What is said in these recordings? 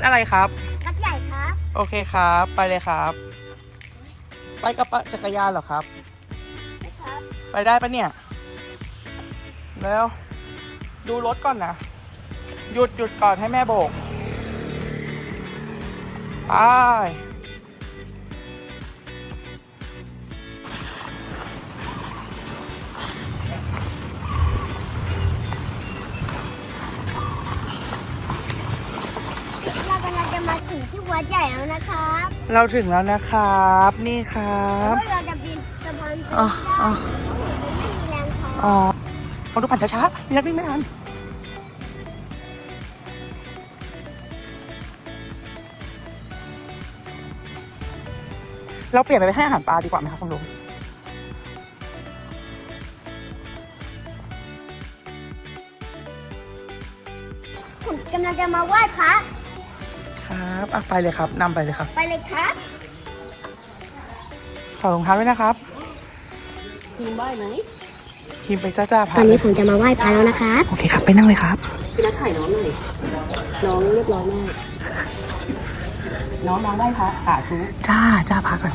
ดอะไรครับกัดใหญ่ครับ โอเคครับ ไปเลยครับ ไปกับปะจักรยานเหรอครับนะครับ ไปได้ปะเนี่ย แล้ว ดูรถก่อนนะ หยุดหยุดก่อนให้แม่โบก ไป ดใหญ่แล้วนะครับเราถึงแล้วนะครับ นี่ครัเพบราะเราจะบินสะพานปูนอ๋อได้อ๋อไม่มีแรงพออ๋อฟังดูปั่นช้าๆมีนักวิ่งไม่ทันเราเปลี่ยนไปให้อาหารปลาดีกว่าไหมครับฟังดูผมกำลังจะมาไหว้พระ ครับอะไปเลยครับนำไปเลยครับ ไปเลยครับขอรองเท้าด้วยนะครับ ทีมไหวไหมทีมไปจ้าจ้าพาตอนนี้ผมจะมาไหว้พระแล้วนะครับ โอเคครับไปนั่งเลยครับ พี่นัทถ่ายน้องหน่อยน้องเรียบร้อยมาก น้องน้องไหว้พระสาธุ จ้าจ้าพักก่อน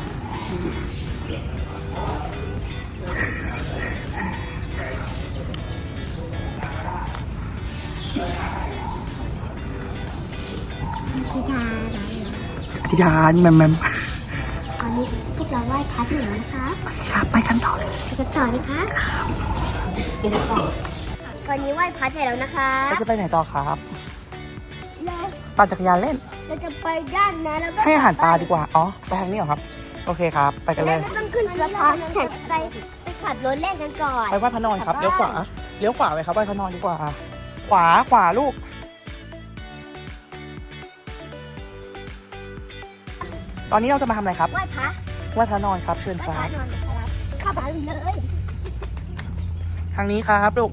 อธิษฐานแมมแมมตอนนี้พวกเราไหว้พระเสร็จแล้วนะครับครับไปกันต่อเลยไปกันต่อเลยครับเป็นก่อนตอนนี้ไหว้พระเสร็จแล้วนะคะเราจะไปไหนต่อครับเราปั่นจักรยานเล่น เราจะไปด้านนั้นแล้วก็ให้อาหารปลาดีกว่าอ๋อไปทางนี้เหรอครับ โอเคครับ ไปกันเลยไม่ต้องขึ้นสะพานแข่งไปไปขับรถเล่นกันก่อนไปไหว้พระนอนครับเลี้ยวขวาเลี้ยวขวาไปครับไหว้พระนอนดีกว่า ขวาขวาลูก อนนี้เราจะมาทำอะไรครับไหว้พระไหว้พระนอนครับ เชิญไหคว้พรัระบนอนนะครับเข้าบ้านเลยทางนี้ครับลูก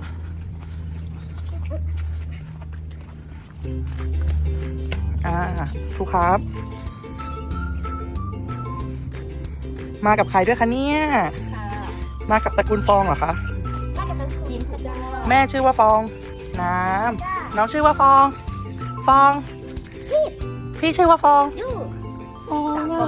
อ่าถูกครับ มากับใครด้วยคะเนี่ยค่ะมากับตระกูลฟองเหรอคะแม่กับตัวทีมพุทธาแม่ชื่อว่าฟองน้ำน้องชื่อว่าฟอง ฟอง พี่ชื่อว่าฟอง ยู่โอ้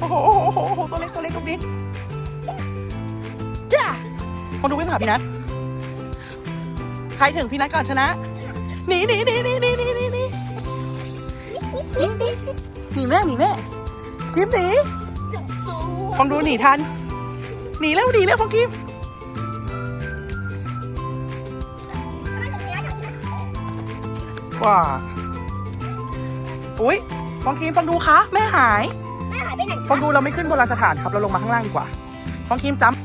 โอ้โหตัวเล็กตัวเล็กตรงนี้จ้าคนดูวิ่งหาพี่นัทใครถึงพี่นัทก่อนชนะหนีหนีหนีหนีหนีหนีหนีหนีหนีแม่หนีแม่คิมหนีฟองดูหนีทัน หนีแล้วหนีแล้วฟองคิมว้าอุ้ยฟองคิมฟองดูคะแม่หาย ไปไหนฟองดูเราไม่ขึ้นโบราณสถานครับเราลงมาข้างล่างดีกว่าฟองคิมจ้ำ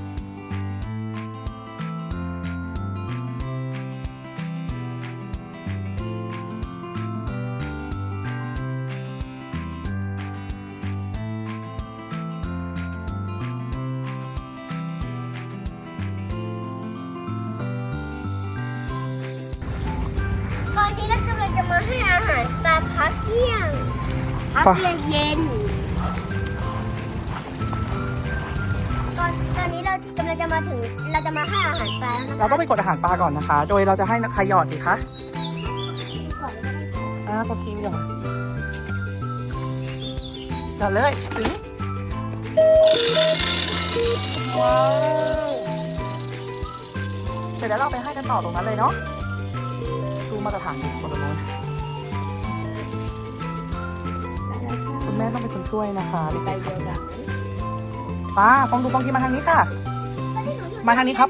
ตอนนี้เรากำลังจะมาให้อาหารปลาพักเที่ยงพักเย็น กำลังจะมาถึงเราจะมาให้อาหารปลาแล้วนะเราต้องไปกดอาหารปลาก่อนนะคะ โดยเราจะให้ใครหยอดดีคะก่อนเลยนะคะอ่าฟองคิมหยอดหยอดเลยถึงว้าวเสร็จแล้วเราไปให้กันต่อตรงนั้นเลยเนาะดูมาตรฐานดิคนละโน้นคุณแม่ต้องเป็นคนช่วยนะคะ ไปเดียวกัน ป้าฟองดูฟองคิมมาทางนี้ค่ะตอนที่หนูอยู่ มาทางนี้ครับ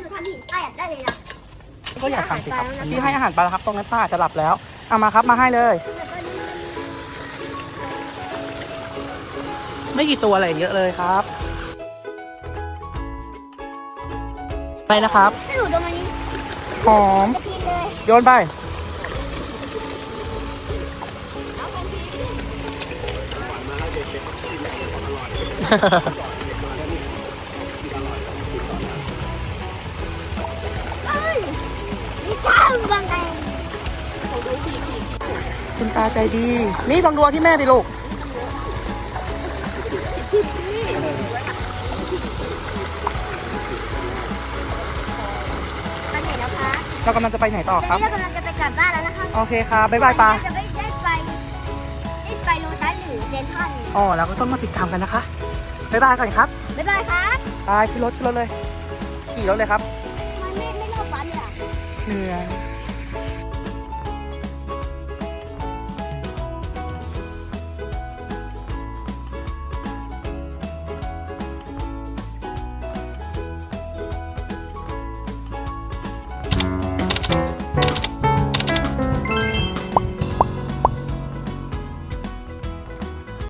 ก็อยากทำสิครับพี่ให้อาหารปลาครับ ตรงนั้นป้าจะหลับแล้ว เอามาครับมาให้เลย ไม่กี่ตัวอะไรเยอะเลยครับ ไปนะครับหอมโยนไป คุณตาใจดี นี่ลองดูเอาที่แม่ดิลูกไปไหนแล้วคะเรากำลังจะไปไหนต่อตคอรันบนี้เรากำลังจะไปกลับบ้านแล้วนะคะโอเคครับบ๊ายบายปลาจะไม่ได้ไปได้ไปโลตัสหรือเซนทรัลอ๋อเราก็ต้องมาติดตามกันนะคะบ๊ายบายก่อนครับบ๊ายบายครับไปขึ้นรถขึ้นรถเลย ขี่รถเลยครับ มันไม่ไม่เลิกฝันเลยอะเหนื่อย